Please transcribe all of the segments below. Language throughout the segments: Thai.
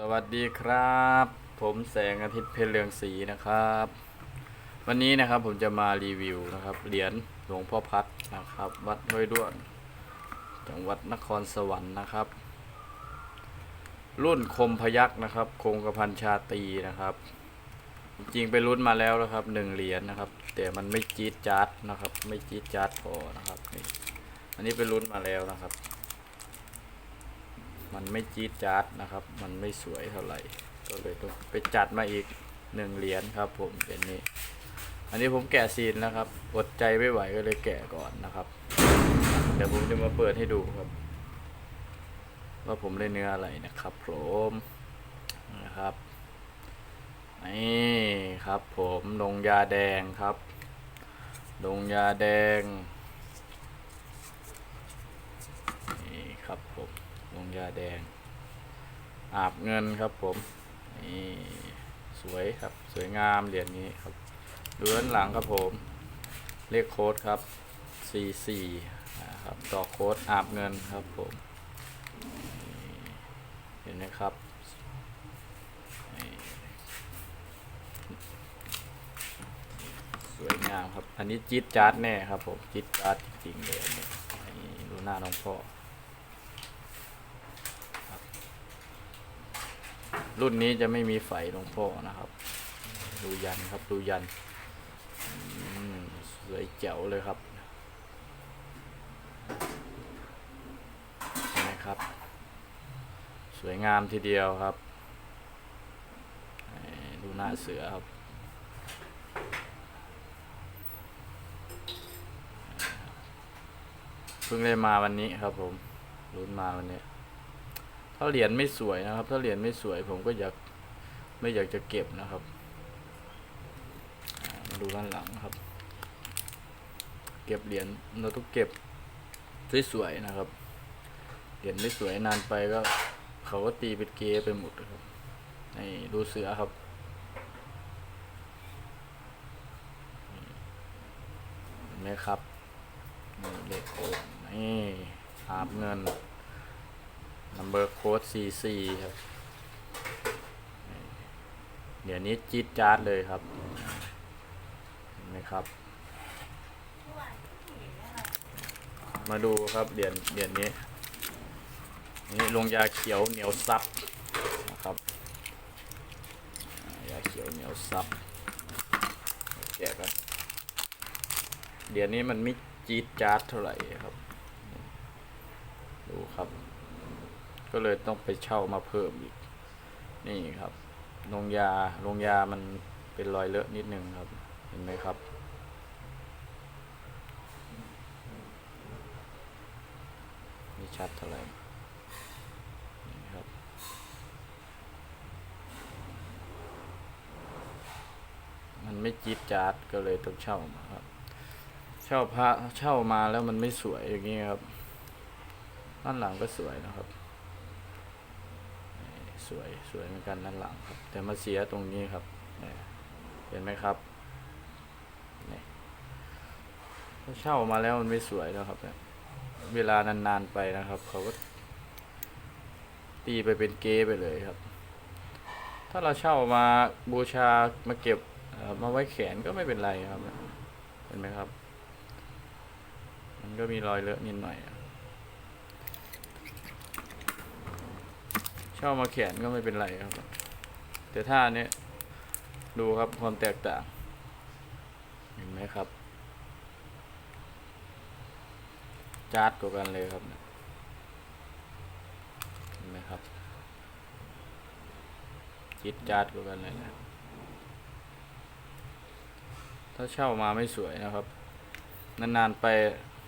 สวัสดีครับ ผมแสงอาทิตย์เพชรเรืองศรีนะครับ วันนี้นะครับผมจะมารีวิวนะครับเหรียญหลวงพ่อพัดนะครับ วัดห้วยด้วนจังหวัดนครสวรรค์นะครับ รุ่นคมพยักนะครับคงกระพันชาตีนะครับ จริงไปรุ่นมาแล้วนะครับหนึ่งเหรียญนะครับ แต่มันไม่จี๊ดจ๊าดนะครับ ไม่จี๊ดจ๊าดพอนะครับอันนี้ไปรุ่นมาแล้วนะครับ มันไม่จี๊ดจ๊าดนะครับ มันไม่สวยเท่าไหร่ ก็เลยต้องไปจัดมาอีกหนึ่งเหรียญครับ ผมเป็นนี้ อันนี้ผมแกะซีนนะครับ อดใจไม่ไหวก็เลยแกะก่อนนะครับ เดี๋ยวผมจะมาเปิดให้ดูครับ ว่าผมได้เนื้ออะไรนะครับผมนะครับนี่ครับผมลงยาแดงครับลงยาแดงนี่ครับผม ลงยาแดง อาบเงินครับผมนี่สวยครับสวยงามเหรียญนี้ครับดูด้านหลังครับผม เลขโค้ดครับ44นะครับต่อโค้ดอาบเงินครับผมเห็นไหมครับสวยงามครับ อันนี้จิ๊ดจ๊ดแน่ครับผม จิ๊ดจ๊ดจริงๆเลยดูหน้าน้องพ่อ รุ่นนี้จะไม่มีไฟหลวงพ่อนะครับ ดูยันครับดูยันสวยเจ๋วเลยครับเห็นไหมครับ สวยงามทีเดียวครับ ดูหน้าเสือครับเพิ่งได้มาวันนี้ครับผม รุ่นมาวันนี้ ถ้าเหรียญไม่สวยนะครับ ถ้าเหรียญไม่สวยผมก็อยากไม่อยากจะเก็บนะครับ มาดูด้านหลังครับ เก็บเหรียญเราต้องเก็บสวยๆนะครับ เหรียญไม่สวยนานไปก็ เขาก็ตีเป็นเกย์ไปหมดครับนี่ดูเสือครับเห็นไหมครับนี่เลขโค้นี่หาบเงิน number code CC ครับ เดี๋ยวนี้จี๊ดจ๊าดเลยครับเห็นไหมครับ มาดูครับเหรียญเหรียญนี้ นี่ลงยาเขียวเหนียวซับนะครับยาเขียวเหนียวซับแกะกันเหรียญนี้มันไม่จี๊ดจ๊าดเท่าไหร่ครับ ดูครับ ก็เลยต้องไปเช่ามาเพิ่มอีก นี่ครับลงยาลงยามันเป็นรอยเลอะนิดนึงครับ เห็นไหมครับ ไม่ชัดเท่าไหร่นี่ครับมันไม่จี๊ดจ๊าดก็เลยต้องเช่ามาครับ เช่าพระเช่ามาแล้วมันไม่สวยอย่างนี้ครับด้านหลังก็สวยนะครับ สวยสวยเหมือนกันด้านหลังครับ แต่มาเสียตรงนี้ครับเห็นไหมครับนี่ถ้าเช่ามาแล้วมันไม่สวยแล้วครับเนี่ยเวลานานๆไปนะครับ เขาก็ตีไปเป็นเก๊ไปเลยครับ ถ้าเราเช่ามาบูชามาเก็บมาไว้แขนก็ไม่เป็นไรครับ เห็นไหมครับ มันก็มีรอยเลอะนิดหน่อย เช่ามาแขนก็ไม่เป็นไรครับ แต่ถ้าเนี้ยดูครับความแตกต่าง เห็นไหมครับจาดกว่ากันเลยครับเห็นไหมครับจิตจาดกว่ากันเลยนะถ้าเช่ามาไม่สวยนะครับ นานๆไป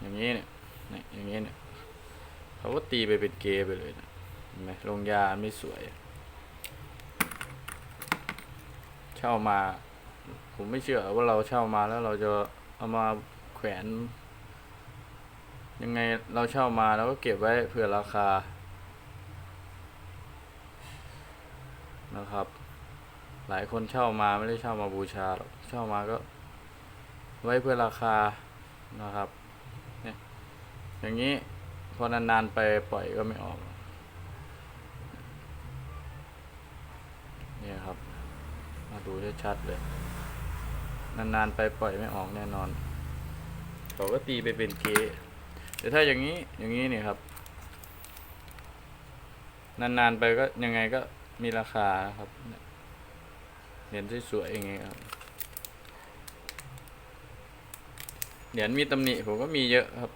อย่างนี้เนี่ยอย่างนี้เนี่ยเขาก็ตีไปเป็นเกย์ไปเลยนะ ไหมลงยาไม่สวย เช่ามา ผมไม่เชื่อว่าเราเช่ามาแล้วเราจะเอามาแขวน ยังไงเราเช่ามาแล้วก็เก็บไว้เผื่อราคา นะครับ หลายคนเช่ามาไม่ได้เช่ามาบูชาหรอกเช่ามาก็ ไว้เพื่อราคานะครับ เนี่ย อย่างนี้พอนานๆไปปล่อยก็ไม่ออก ครับ มา ดูชัดๆเลย นานๆไปปล่อยไม่ออกแน่นอนเขาก็ตีไปเป็นเกแต่ถ้าอย่างนี้อย่างนี้เนี่ยครับ นานๆไปก็ยังไงก็มีราคาครับเนี่ยเหรียญสวยๆอย่างเงี้ยครับเหรียญมีตำหนิผมก็มีเยอะครับ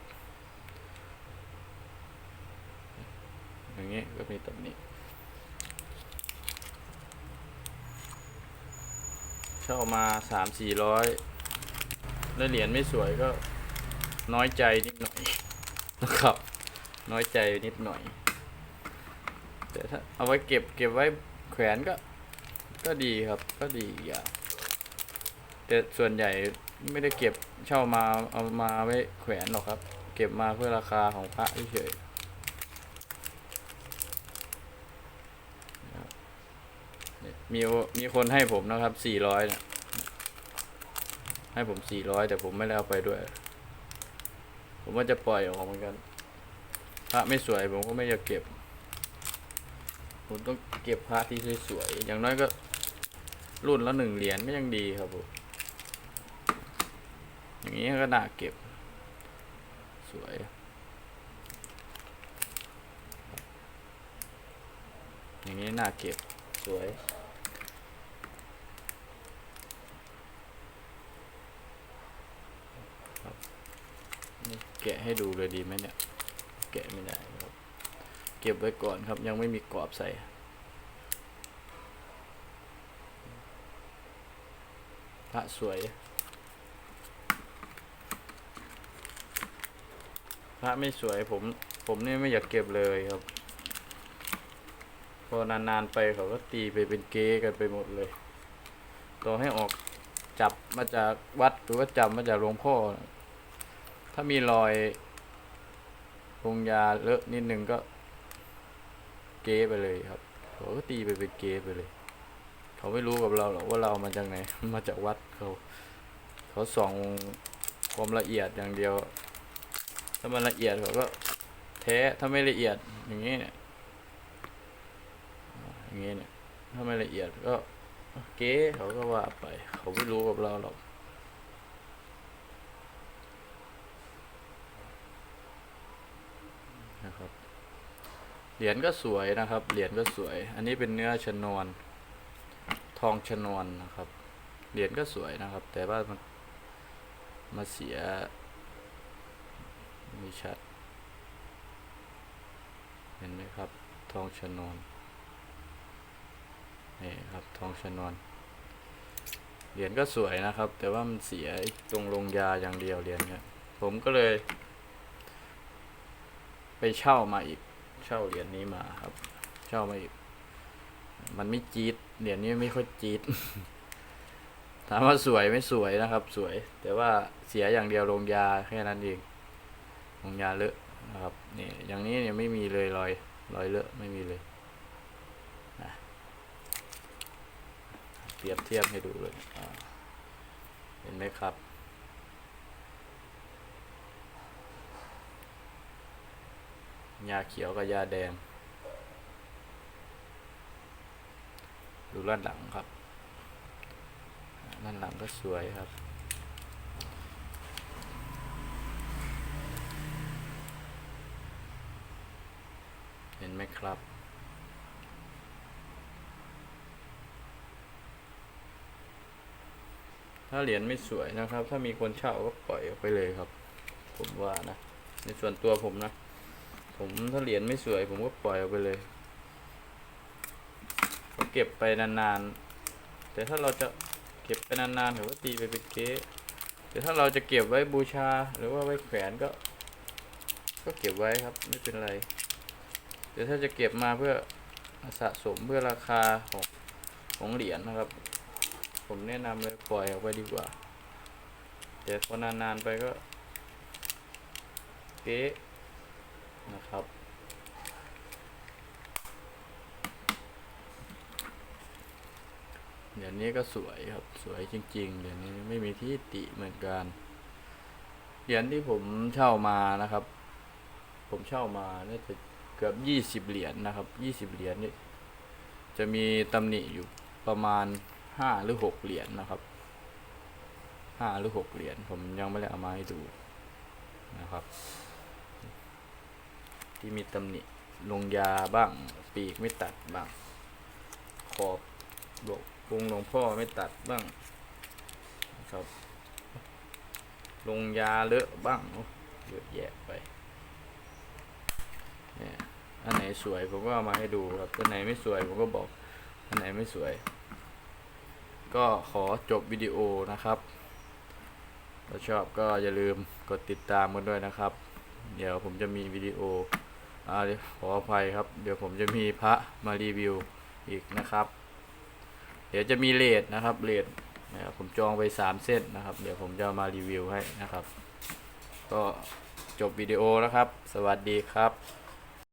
อย่างนี้ก็มีตำหนิ เช่ามาสามสี่ร้อยแล้วเหรียญไม่สวยก็น้อยใจนิดหน่อยนะครับ น้อยใจนิดหน่อย แต่ถ้าเอาไว้เก็บเก็บไว้แขวนก็ ก็ดีครับก็ดีอย่างแต่ส่วนใหญ่ไม่ได้เก็บเช่ามาเอามาไว้แขวนหรอกครับ เก็บมาเพื่อราคาของพระเฉยๆนะครับเนี่ย มีมีคนให้ผมนะครับสี่ร้อยเนี่ยให้ผมสี่ร้อยแต่ผมไม่ได้เอาไปด้วย ผมว่าจะปล่อยออกเหมือนกันพระไม่สวยผมก็ไม่อยากเก็บ ผมต้องเก็บพระที่สวยๆอย่างน้อยก็รุ่นละหนึ่งเหรียญก็ยังดีครับผมอย่างนี้ก็น่าเก็บ สวยอย่างนี้น่าเก็บสวย ครับนี่ แกะให้ดูเลยดีไหมเนี่ย แกะไม่ได้ครับ เก็บไว้ก่อนครับยังไม่มีกรอบใส่พระสวย พระไม่สวยผม ผมนี่ไม่อยากเก็บเลยครับ พอนานๆไปเขาก็ตีไปเป็นเก๊กันไปหมดเลย ต่อให้ออกจับมาจากวัดหรือว่าจับมาจากหลวงพ่อ ถ้ามีรอยลงยาเลอะนิดนึงก็เก๊ไปเลยครับเขาก็ตีไปเป็นเก๊ไปเลย เขาไม่รู้กับเราหรอกว่าเราเอามาจากไหน มาจากวัดเขา เขาส่องความละเอียดอย่างเดียว ถ้ามันละเอียดเขาก็แท้ถ้าไม่ละเอียดอย่างนี้เนี่ยอย่างนี้เนี่ยถ้าไม่ละเอียดก็เก๊เขาก็ว่าไป เขาไม่รู้กับเราหรอก นะครับ เหรียญก็สวยนะครับ เหรียญก็สวย อันนี้เป็นเนื้อชนวน ทองชนวนนะครับ เหรียญก็สวยนะครับ แต่ว่ามันมาเสียไม่ชัด เห็นไหมครับ ทองชนวนนี่ครับ ทองชนวน เหรียญก็สวยนะครับ แต่ว่ามันเสียตรงลงยาอย่างเดียวเหรียญเนี่ยผมก็เลย ไปเช่ามาอีก เช่าเหรียญนี้มาครับ เช่ามาอีก มันไม่จี๊ดเหรียญนี้ไม่ค่อยจี๊ดถามว่าสวยไม่สวยนะครับ สวย แต่ว่าเสียอย่างเดียวลงยาแค่นั้นเองลงยาเลอะนะครับนี่อย่างนี้เนี่ยไม่มีเลยรอยรอยเลอะไม่มีเลยนะเปรียบเทียบให้ดูเลยเห็นไหมครับ ยาเขียวกับยาแดง ดูด้านหลังครับ ด้านหลังก็สวยครับ เห็นไหมครับถ้าเหรียญไม่สวยนะครับ ถ้ามีคนเช่าก็ปล่อยออกไปเลยครับ ผมว่านะ ในส่วนตัวผมนะ ผมถ้าเหรียญไม่สวย ผมก็ปล่อยออกไปเลยก็เก็บไปนานๆ แต่ถ้าเราจะเก็บไปนานๆถือว่าตีไปเป็นเก๊แต่ถ้าเราจะเก็บไว้บูชาหรือว่าไว้แขวนก็ ก็เก็บไว้ครับไม่เป็นไร แต่ถ้าจะเก็บมาเพื่อสะสมเพื่อราคาของของเหรียญนะครับ ผมแนะนำเลยปล่อยออกไปดีกว่า แต่พอนานๆไปก็เก๊ นะครับ เดี๋ยวนี้ก็สวยครับ สวยจริง ๆ เดี๋ยวนี้ไม่มีที่ติเหมือนกัน เหรียญที่ผมเช่ามานะครับ ผมเช่ามาน่าจะเกือบยี่สิบเหรียญนะครับยี่สิบเหรียญนี่จะมีตำหนิอยู่ประมาณห้าหรือหกเหรียญนะครับห้าหรือหกเหรียญผมยังไม่ได้เอามาให้ดูนะครับ ที่มีตำหนิลงยาบ้าง ปีกไม่ตัดบ้าง ขอบบกวงหลวงพ่อไม่ตัดบ้างครับ ลงยาเลอะบ้างโอ้เยอะแยะไปเนี่ยอันไหนสวยผมก็เอามาให้ดูครับอันไหนไม่สวยผมก็บอกอันไหนไม่สวย ก็ขอจบวิดีโอนะครับถ้าชอบก็อย่าลืมกดติดตามกันด้วยนะครับ เดี๋ยวผมจะมีวิดีโอ อ่าเดี๋ยวขออภัยครับ เดี๋ยวผมจะมีพระมารีวิวอีกนะครับ เดี๋ยวจะมีเลดนะครับเลดนะครับผมจองไปสามเส้นนะครับ เดี๋ยวผมจะมารีวิวให้นะครับ ก็จบวิดีโอแล้วครับ สวัสดีครับ